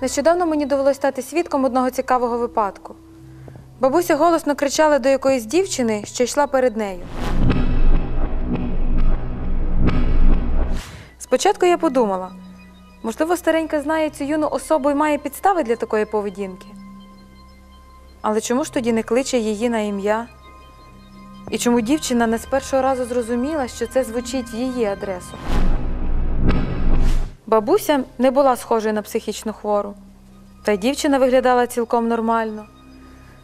Нещодавно мені довелось стати свідком одного цікавого випадку. Бабуся голосно кричала до якоїсь дівчини, що йшла перед нею. Спочатку я подумала, можливо, старенька знає цю юну особу і має підстави для такої поведінки. Але чому ж тоді не кличе її на ім'я? І чому дівчина не з першого разу зрозуміла, що це звучить в її адресу? Бабуся не була схожою на психічно хвору, та й дівчина виглядала цілком нормально.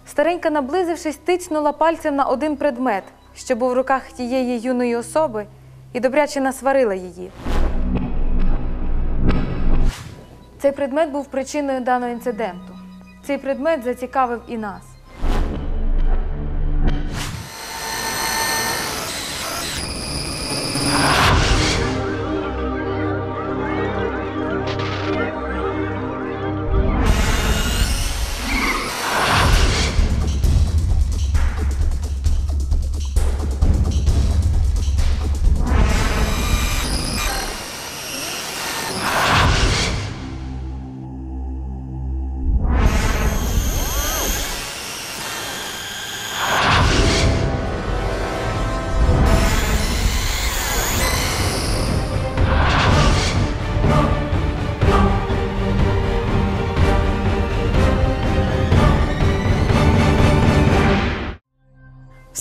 Старенька, наблизившись, тицнула пальцем на один предмет, що був в руках тієї юної особи, і добряче насварила її. Цей предмет був причиною даного інциденту. Цей предмет зацікавив і нас.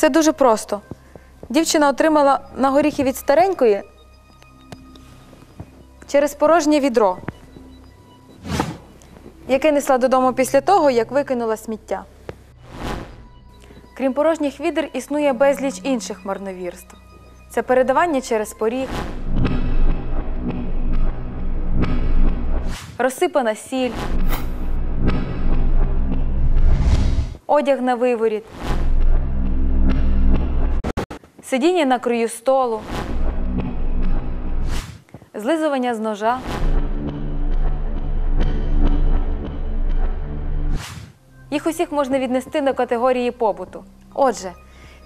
Все дуже просто. Дівчина отримала на горіхи від старенької через порожнє відро, яке несла додому після того, як викинула сміття. Крім порожніх відер, існує безліч інших марновірств. Це передавання через поріг, розсипана сіль, одяг на виворіт, сидіння на краю столу, злизування з ножа. Їх усіх можна віднести до категорії побуту. Отже,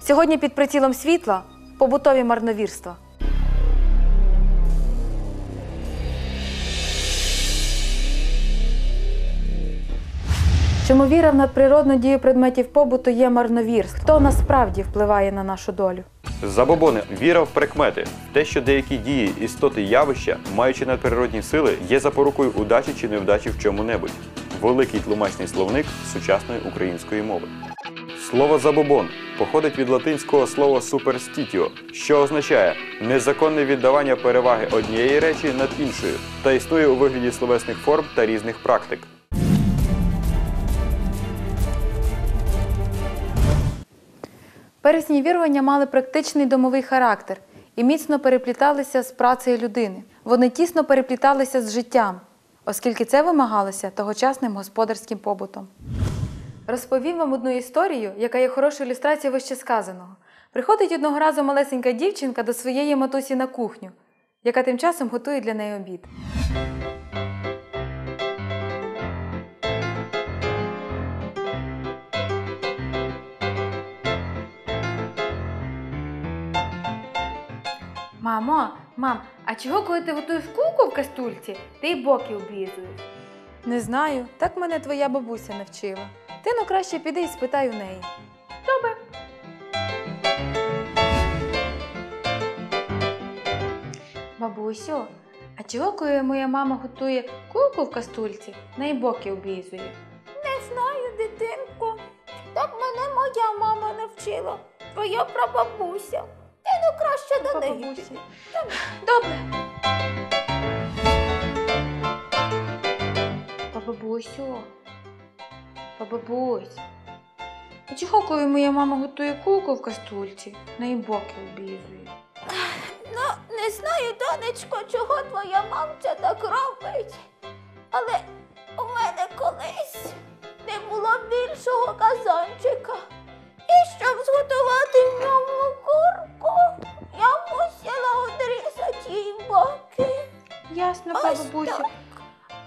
сьогодні під прицілом світла побутові марновірства. Чому віра в надприродну дію предметів побуту є марновірств? Хто насправді впливає на нашу долю? Забобони віра в прикмети, те, що деякі дії, істоти явища, маючи надприродні сили, є запорукою удачі чи невдачі в чому-небудь. Великий тлумачний словник сучасної української мови. Слово забобон походить від латинського слова superstitio, що означає незаконне віддавання переваги однієї речі над іншою та існує у вигляді словесних форм та різних практик. Пересні вірування мали практичний домовий характер і міцно перепліталися з працею людини. Вони тісно перепліталися з життям, оскільки це вимагалося тогочасним господарським побутом. Розповім вам одну історію, яка є хорошою ілюстрацією вище сказаного. Приходить одного разу малесенька дівчинка до своєї матусі на кухню, яка тим часом готує для неї обід. Мамо, мам, а чого, коли ти готуєш куку в каструльці, ти й боки облізуєш? Не знаю, так мене твоя бабуся навчила. Ти ну краще піди і спитай у неї. Добре. Бабусю, а чого, коли моя мама готує куку в каструльці, неї боки облізує? Не знаю, дитинко. Так мене моя мама навчила. Твоя прабабуся. Ну краще до неї. Піди. Добре. Бабусю. Бабусь. Чого, коли моя мама готує куку в каструльці, неї боки облізує? Ну, не знаю, донечко, чого твоя мамця так робить. Але у мене колись не було більшого казанчика. І щоб зготувати в ньому курку, Ясно, Ось бабусю. так.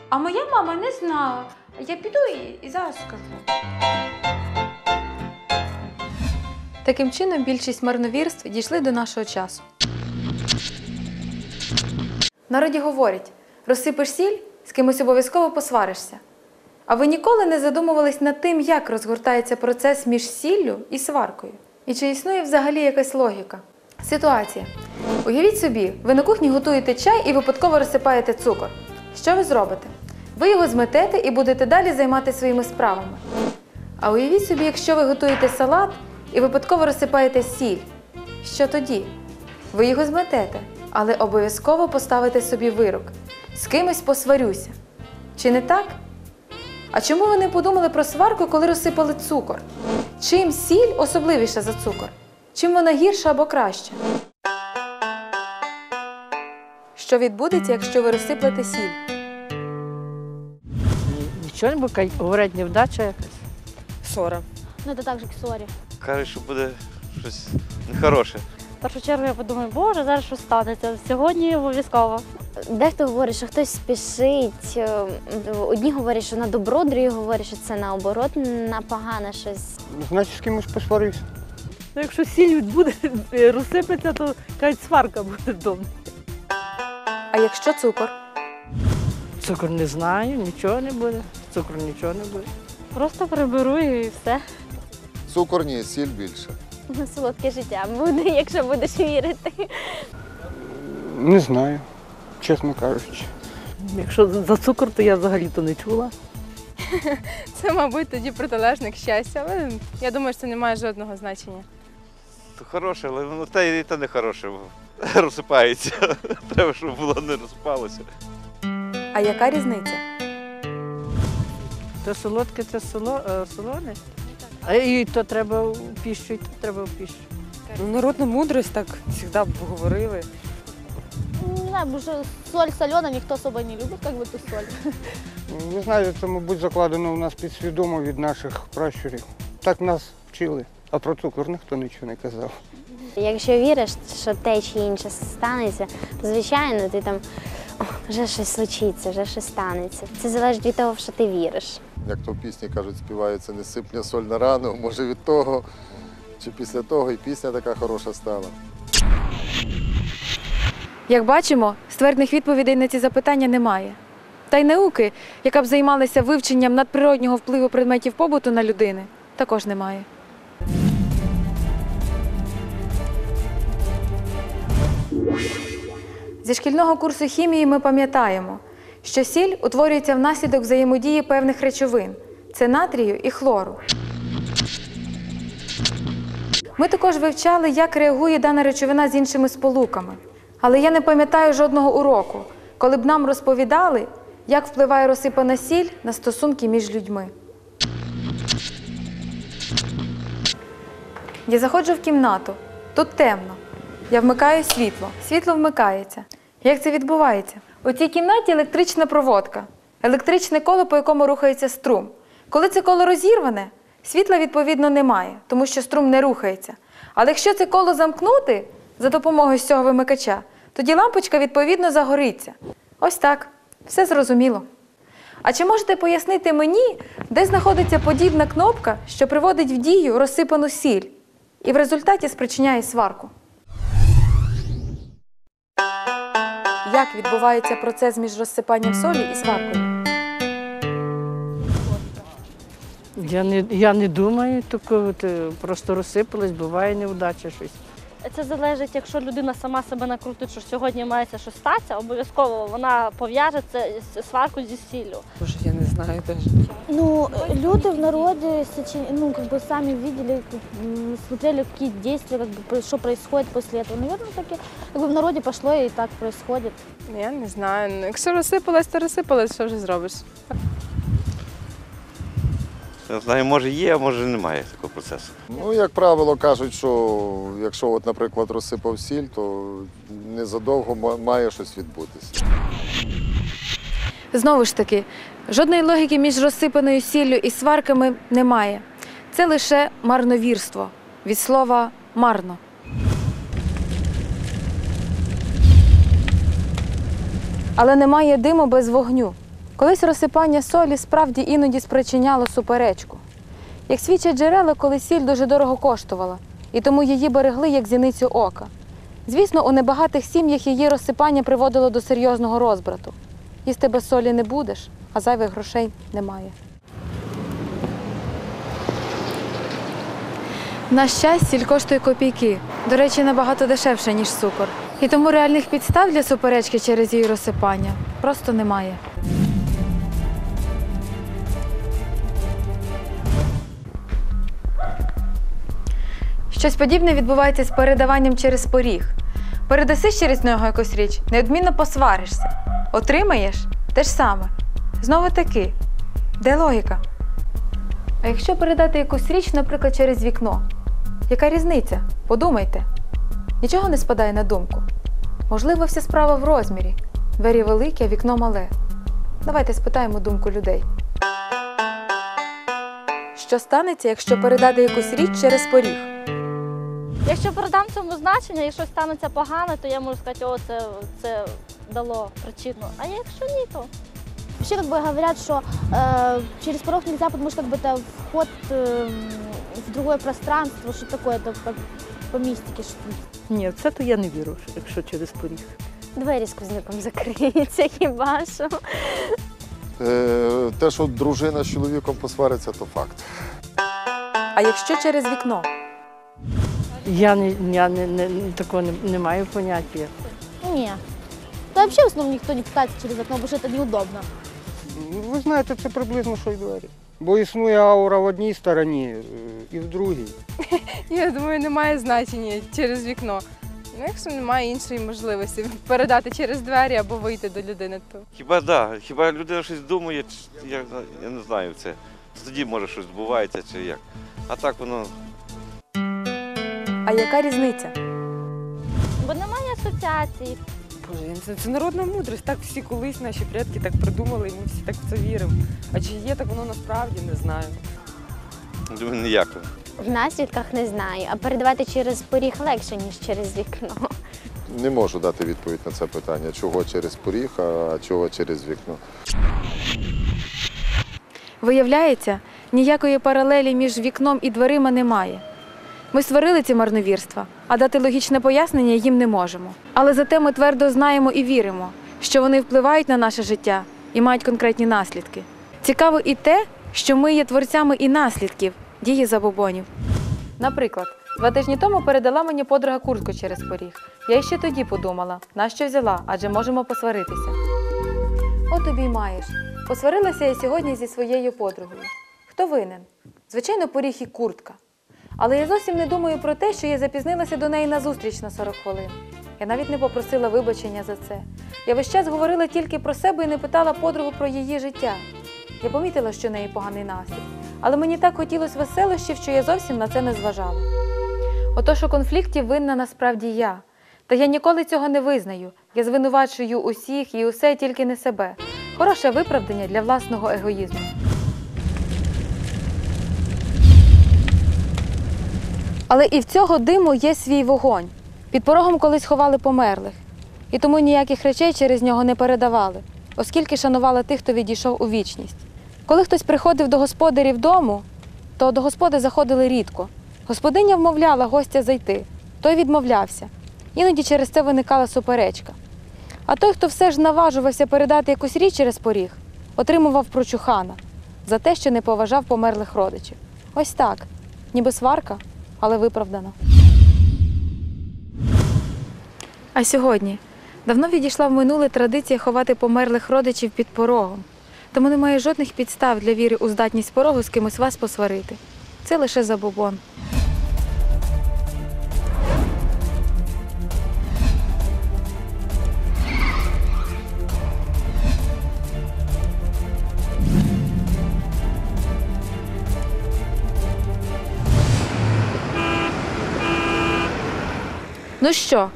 А моя мама не знала. Я піду і, і зараз скажу. Таким чином, більшість марновірств дійшли до нашого часу. Народі говорять: розсипеш сіль, з кимось обов'язково посваришся. А ви ніколи не задумувались над тим, як розгортається процес між сіллю і сваркою? І чи існує взагалі якась логіка? Ситуація. Уявіть собі, ви на кухні готуєте чай і випадково розсипаєте цукор. Що ви зробите? Ви його зметете і будете далі займатися своїми справами. А уявіть собі, якщо ви готуєте салат і випадково розсипаєте сіль. Що тоді? Ви його зметете, але обов'язково поставите собі вирок. З кимось посварюся. Чи не так? А чому ви не подумали про сварку, коли розсипали цукор? Чим сіль особливіша за цукор? Чим вона гірша або краща? Що відбудеться, якщо ви розсиплете сіль? Нічого не буде, говорять, невдача якась. Ссора. Ну, це так же к ссорі. Кажуть, що буде щось нехороше. В першу чергу я подумаю, боже, зараз що станеться. Сьогодні обов'язково. Дехто говорить, що хтось спішить. е, Одні говорять, що на добро, другі говорять, що це наоборот на погане щось. Значить, з кимось посварився. Ну, якщо сіль буде розсипеться, то кажуть, сварка буде вдома. А якщо цукор? Цукор не знаю, нічого не буде. Цукор нічого не буде. Просто приберу і все. Цукор ні, сіль більше. Ну, Солодке життя буде, якщо будеш вірити. Не знаю, чесно кажучи. Якщо за цукор, то я взагалі-то не чула. Це, мабуть, тоді протилежник щастя, але я думаю, що це не має жодного значення. То хороше, але воно те і те не хороше. Розсипається. Треба, щоб було не розсипалося. А яка різниця? То солодке, це соло, е, солоне. А і то треба в піщу, і то треба в піщу. Ну, народна мудрость так завжди говорили. Не знаю, бо що соль солена ніхто особо не любить, як би ту соль. Не знаю, це, мабуть, закладено в нас підсвідомо від наших пращурів. Так нас вчили. А про цукор ніхто нічого не казав. Якщо віриш, що те чи інше станеться, то звичайно ти там «О, вже щось случиться, вже щось станеться. Це залежить від того, в що ти віриш. Як то в пісні кажуть, співається не сипня соль на рану, може від того, чи після того і пісня така хороша стала. Як бачимо, ствердних відповідей на ці запитання немає. Та й науки, яка б займалася вивченням надприроднього впливу предметів побуту на людини, також немає. Зі шкільного курсу хімії ми пам'ятаємо, що сіль утворюється внаслідок взаємодії певних речовин це натрію і хлору. Ми також вивчали, як реагує дана речовина з іншими сполуками. Але я не пам'ятаю жодного уроку, коли б нам розповідали, як впливає розсипана сіль на стосунки між людьми. Я заходжу в кімнату. Тут темно. Я вмикаю світло. Світло вмикається. Як це відбувається? У цій кімнаті електрична проводка, електричне коло, по якому рухається струм. Коли це коло розірване, світла відповідно немає, тому що струм не рухається. Але якщо це коло замкнути за допомогою цього вимикача, тоді лампочка відповідно загориться. Ось так. Все зрозуміло. А чи можете пояснити мені, де знаходиться подібна кнопка, що приводить в дію розсипану сіль і в результаті спричиняє сварку? Як відбувається процес між розсипанням солі і сваркою? Я не, я не думаю, такого, просто розсипалось, буває невдача щось. Це залежить, якщо людина сама себе накрутить, що сьогодні мається щось статися, обов'язково вона пов'яже це сварку зі сіллю. Боже, я не знаю теж. Ну, люди в народе сочи- ну, как бы сами видели, как, м, смотрели, какие действия, как бы, про- что происходит после этого. Наверное, таки, как бы в народе пошло и так происходит. Я не знаю. Ну, якщо розсипалась, то розсипалась, що вже зробиш? Не знаю, може є, а може немає такого процесу. Ну, як правило, кажуть, що якщо, от, наприклад, розсипав сіль, то незадовго ма- має щось відбутися. Знову ж таки, жодної логіки між розсипаною сіллю і сварками немає. Це лише марновірство від слова марно. Але немає диму без вогню. Колись розсипання солі справді іноді спричиняло суперечку. Як свідчать джерела, коли сіль дуже дорого коштувала, і тому її берегли як зіницю ока. Звісно, у небагатих сім'ях її розсипання приводило до серйозного розбрату. Їсти без солі не будеш, а зайвих грошей немає. На щастя, сіль коштує копійки. До речі, набагато дешевше, ніж цукор. І тому реальних підстав для суперечки через її розсипання просто немає. Щось подібне відбувається з передаванням через поріг. Передаси через нього якусь річ, неодмінно посваришся. Отримаєш те ж саме. Знову таки, де логіка? А якщо передати якусь річ, наприклад, через вікно, яка різниця? Подумайте. Нічого не спадає на думку. Можливо, вся справа в розмірі. Двері великі, а вікно мале. Давайте спитаємо думку людей. Що станеться, якщо передати якусь річ через поріг? Якщо передам цьому значення щось станеться погане, то я можу сказати, о, це, це дало причину. А якщо ні, то Вообще, как бы говорят, что э, через порог нельзя, потому что как бы это вход э, в другое пространство, что такое, это как по мистике. Что... Ні, в це то я не вірю, якщо через поріг. Двері сквозняком закриються хіба що. Е, Те, що дружина з чоловіком посвариться, то факт. А якщо через вікно? Я не, я не, не, такого не, не маю поняття. Не. Да вообще в основном никто не пытается через окно, потому что это неудобно. Ви знаєте, це приблизно що й двері. Бо існує аура в одній стороні е, і в другій. Я думаю, немає значення через вікно. Ну, якщо немає іншої можливості передати через двері або вийти до людини, то Хіба да, хіба людина щось думає, чи я, я не знаю це. Тоді може щось відбувається чи як. А так воно А яка різниця? бо немає асоціації. Боже, це, це народна мудрість. Так всі колись наші предки так придумали, і ми всі так в це віримо. А чи є так воно насправді, не знаю. думаю, ніяко. В наслідках не знаю, а передавати через поріг легше, ніж через вікно. Не можу дати відповідь на це питання, чого через поріг, а чого через вікно. Виявляється, ніякої паралелі між вікном і дверима немає. Ми створили ці марновірства, а дати логічне пояснення їм не можемо. Але зате ми твердо знаємо і віримо, що вони впливають на наше життя і мають конкретні наслідки. Цікаво і те, що ми є творцями і наслідків дії забобонів. Наприклад, два тижні тому передала мені подруга куртку через поріг. Я ще тоді подумала, нащо взяла, адже можемо посваритися. От тобі й маєш. Посварилася я сьогодні зі своєю подругою. Хто винен? Звичайно, поріг і куртка. Але я зовсім не думаю про те, що я запізнилася до неї на зустріч на 40 хвилин. Я навіть не попросила вибачення за це. Я весь час говорила тільки про себе і не питала подругу про її життя. Я помітила, що в неї поганий настрій, але мені так хотілося веселощів, що я зовсім на це не зважала. Отож у конфлікті винна насправді я. Та я ніколи цього не визнаю. Я звинувачую усіх і усе тільки не себе. Хороше виправдання для власного егоїзму. Але і в цього диму є свій вогонь. Під порогом колись ховали померлих, і тому ніяких речей через нього не передавали, оскільки шанували тих, хто відійшов у вічність. Коли хтось приходив до господарів дому, то до господи заходили рідко. Господиня вмовляла гостя зайти, той відмовлявся. Іноді через це виникала суперечка. А той, хто все ж наважувався передати якусь річ через поріг, отримував прочухана за те, що не поважав померлих родичів. Ось так, ніби сварка, але виправдана. А сьогодні давно відійшла в минуле традиція ховати померлих родичів під порогом. Тому немає жодних підстав для віри у здатність порогу з кимось вас посварити. Це лише забобон. Ну що,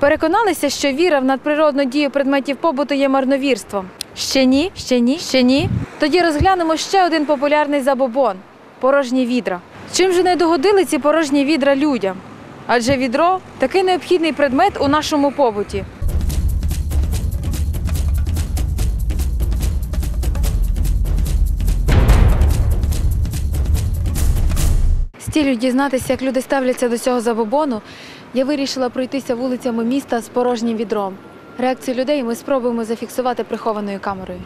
переконалися, що віра в надприродну дію предметів побуту є марновірством? Ще ні? Ще ні? Ще ні? Тоді розглянемо ще один популярний забобон порожні відра. Чим же не догодили ці порожні відра людям? Адже відро такий необхідний предмет у нашому побуті. З цілею дізнатися, як люди ставляться до цього забобону, я вирішила пройтися вулицями міста з порожнім відром. Реакцію людей ми спробуємо зафіксувати прихованою камерою.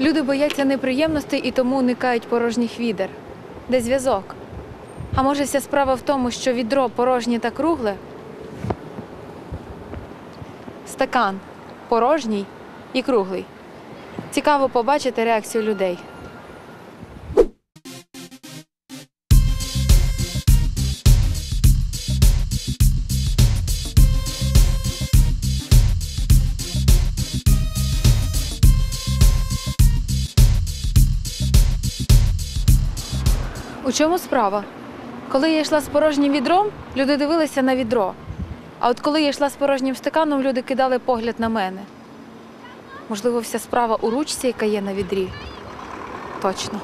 Люди бояться неприємностей і тому уникають порожніх відер. Де зв'язок? А може, вся справа в тому, що відро порожнє та кругле? Стакан порожній і круглий. Цікаво побачити реакцію людей. Чому справа? Коли я йшла з порожнім відром, люди дивилися на відро. А от коли я йшла з порожнім стаканом, люди кидали погляд на мене. Можливо, вся справа у ручці, яка є на відрі. Точно.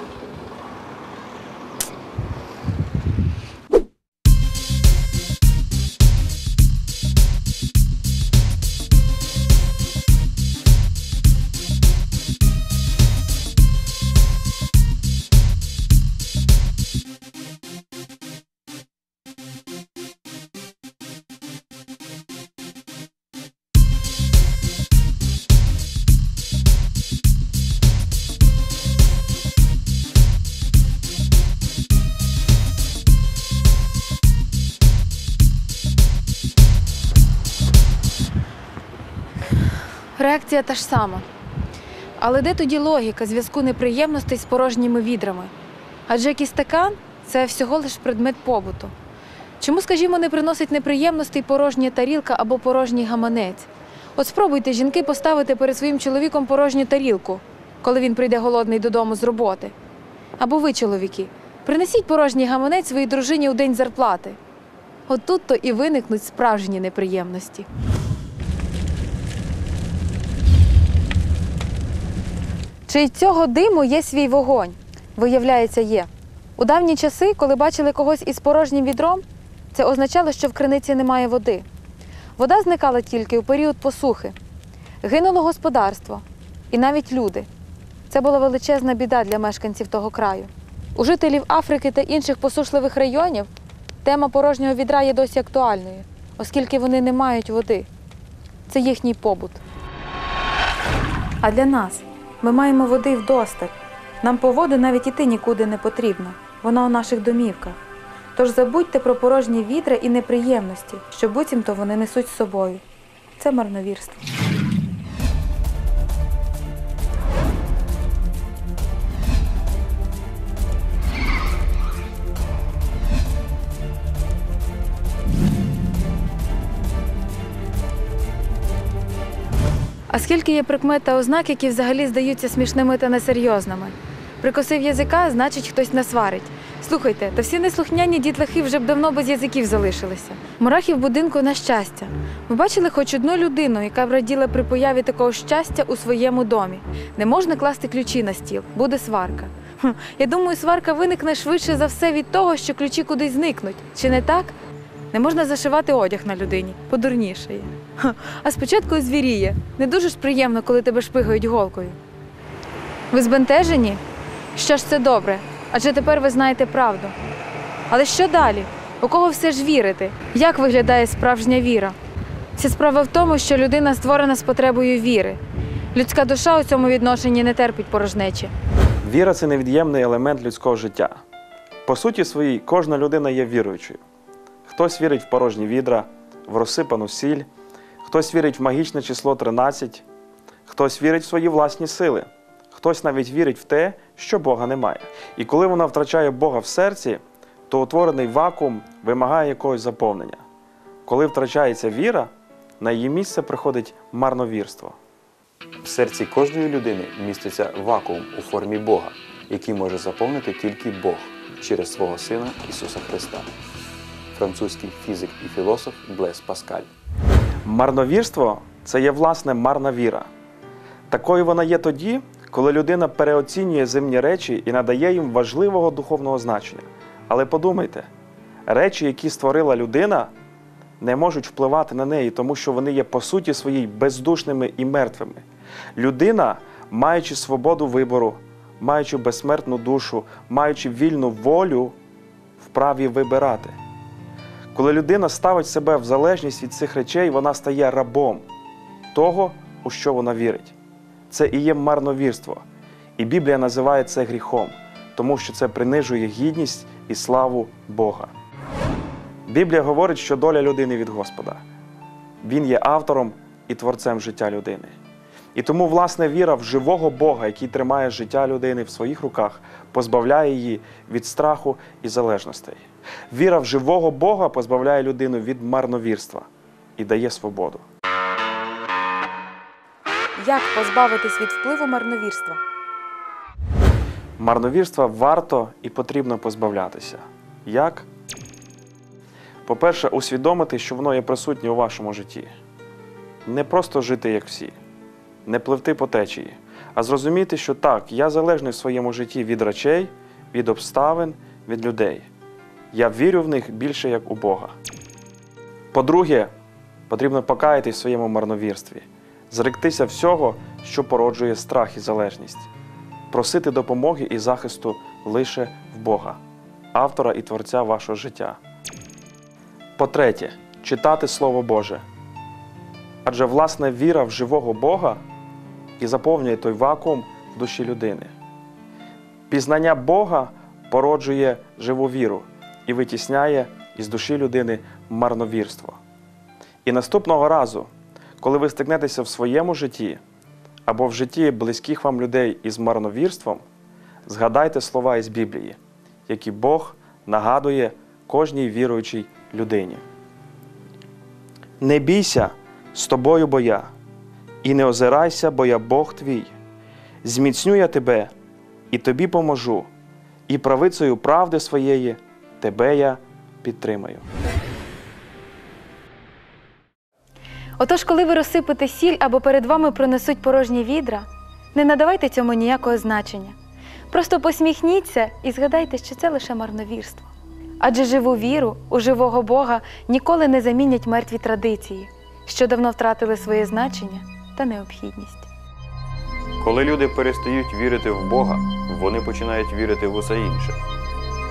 Реакція та ж сама. Але де тоді логіка зв'язку неприємностей з порожніми відрами? Адже якийсь стакан це всього лиш предмет побуту. Чому, скажімо, не приносить неприємностей порожня тарілка або порожній гаманець? От спробуйте жінки поставити перед своїм чоловіком порожню тарілку, коли він прийде голодний додому з роботи. Або ви, чоловіки, принесіть порожній гаманець своїй дружині у день зарплати. От тут то і виникнуть справжні неприємності. Чи й цього диму є свій вогонь? Виявляється, є. У давні часи, коли бачили когось із порожнім відром, це означало, що в криниці немає води. Вода зникала тільки у період посухи. Гинуло господарство і навіть люди. Це була величезна біда для мешканців того краю. У жителів Африки та інших посушливих районів тема порожнього відра є досі актуальною, оскільки вони не мають води. Це їхній побут. А для нас ми маємо води вдосталь. Нам по воду навіть іти нікуди не потрібно. Вона у наших домівках. Тож забудьте про порожні відра і неприємності, що буцімто вони несуть з собою. Це марновірство. А скільки є прикмет та ознак, які взагалі здаються смішними та несерйозними? Прикосив язика, значить, хтось не сварить. Слухайте, та всі неслухняні дітлахи вже б давно без язиків залишилися. Мурахи в будинку на щастя. Ми бачили хоч одну людину, яка б раділа при появі такого щастя у своєму домі. Не можна класти ключі на стіл, буде сварка. Хм, я думаю, сварка виникне швидше за все від того, що ключі кудись зникнуть. Чи не так? Не можна зашивати одяг на людині, подурнішає. А спочатку звіріє. Не дуже ж приємно, коли тебе шпигають голкою. Ви збентежені? Що ж це добре? Адже тепер ви знаєте правду. Але що далі? У кого все ж вірити? Як виглядає справжня віра? Вся справа в тому, що людина створена з потребою віри. Людська душа у цьому відношенні не терпить порожнечі. Віра це невід'ємний елемент людського життя. По суті своїй, кожна людина є віруючою. Хтось вірить в порожні відра, в розсипану сіль, хтось вірить в магічне число 13, хтось вірить в свої власні сили, хтось навіть вірить в те, що Бога немає. І коли вона втрачає Бога в серці, то утворений вакуум вимагає якогось заповнення. Коли втрачається віра, на її місце приходить марновірство. В серці кожної людини міститься вакуум у формі Бога, який може заповнити тільки Бог через свого Сина Ісуса Христа. Французький фізик і філософ Блес Паскаль. Марновірство це є власне марна віра. Такою вона є тоді, коли людина переоцінює земні речі і надає їм важливого духовного значення. Але подумайте, речі, які створила людина, не можуть впливати на неї, тому що вони є по суті своїй бездушними і мертвими. Людина, маючи свободу вибору, маючи безсмертну душу, маючи вільну волю, вправі вибирати. Коли людина ставить себе в залежність від цих речей, вона стає рабом того, у що вона вірить. Це і є марновірство. І Біблія називає це гріхом, тому що це принижує гідність і славу Бога. Біблія говорить, що доля людини від Господа. Він є автором і творцем життя людини. І тому, власне, віра в живого Бога, який тримає життя людини в своїх руках, позбавляє її від страху і залежностей. Віра в живого Бога позбавляє людину від марновірства і дає свободу. Як позбавитись від впливу марновірства? Марновірства варто і потрібно позбавлятися. Як? По-перше, усвідомити, що воно є присутнє у вашому житті. Не просто жити як всі, не пливти по течії, а зрозуміти, що так, я залежний в своєму житті від речей, від обставин, від людей. Я вірю в них більше як у Бога. По-друге, потрібно покаятись в своєму марновірстві, зректися всього, що породжує страх і залежність просити допомоги і захисту лише в Бога, автора і творця вашого життя. По-третє, читати Слово Боже. Адже власне віра в живого Бога і заповнює той вакуум в душі людини. Пізнання Бога породжує живу віру і витісняє із душі людини марновірство. І наступного разу, коли ви стикнетеся в своєму житті, або в житті близьких вам людей із марновірством, згадайте слова із Біблії, які Бог нагадує кожній віруючій людині. Не бійся, з тобою бо я, і не озирайся, бо я Бог твій. Зміцню я тебе, і тобі поможу, і правицею правди своєї тебе я підтримаю. Отож, коли ви розсипете сіль або перед вами пронесуть порожні відра, не надавайте цьому ніякого значення. Просто посміхніться і згадайте, що це лише марновірство. Адже живу віру у живого Бога ніколи не замінять мертві традиції, що давно втратили своє значення та необхідність. Коли люди перестають вірити в Бога, вони починають вірити в усе інше.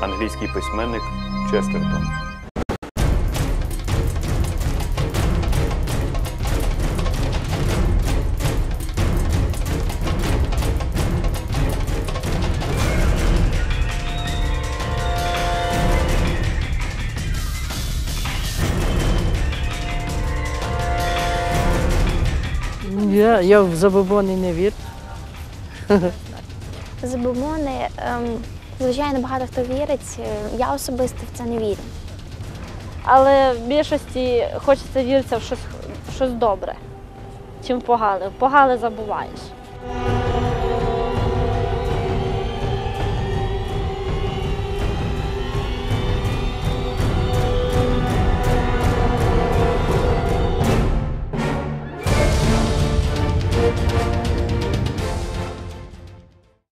Англійський письменник Честертон. Я, в забобони не вірю. Забобони, ем, звичайно, багато хто вірить. Я особисто в це не вірю. Але в більшості хочеться вірити в щось, в щось добре, чим погане. Погане забуваєш.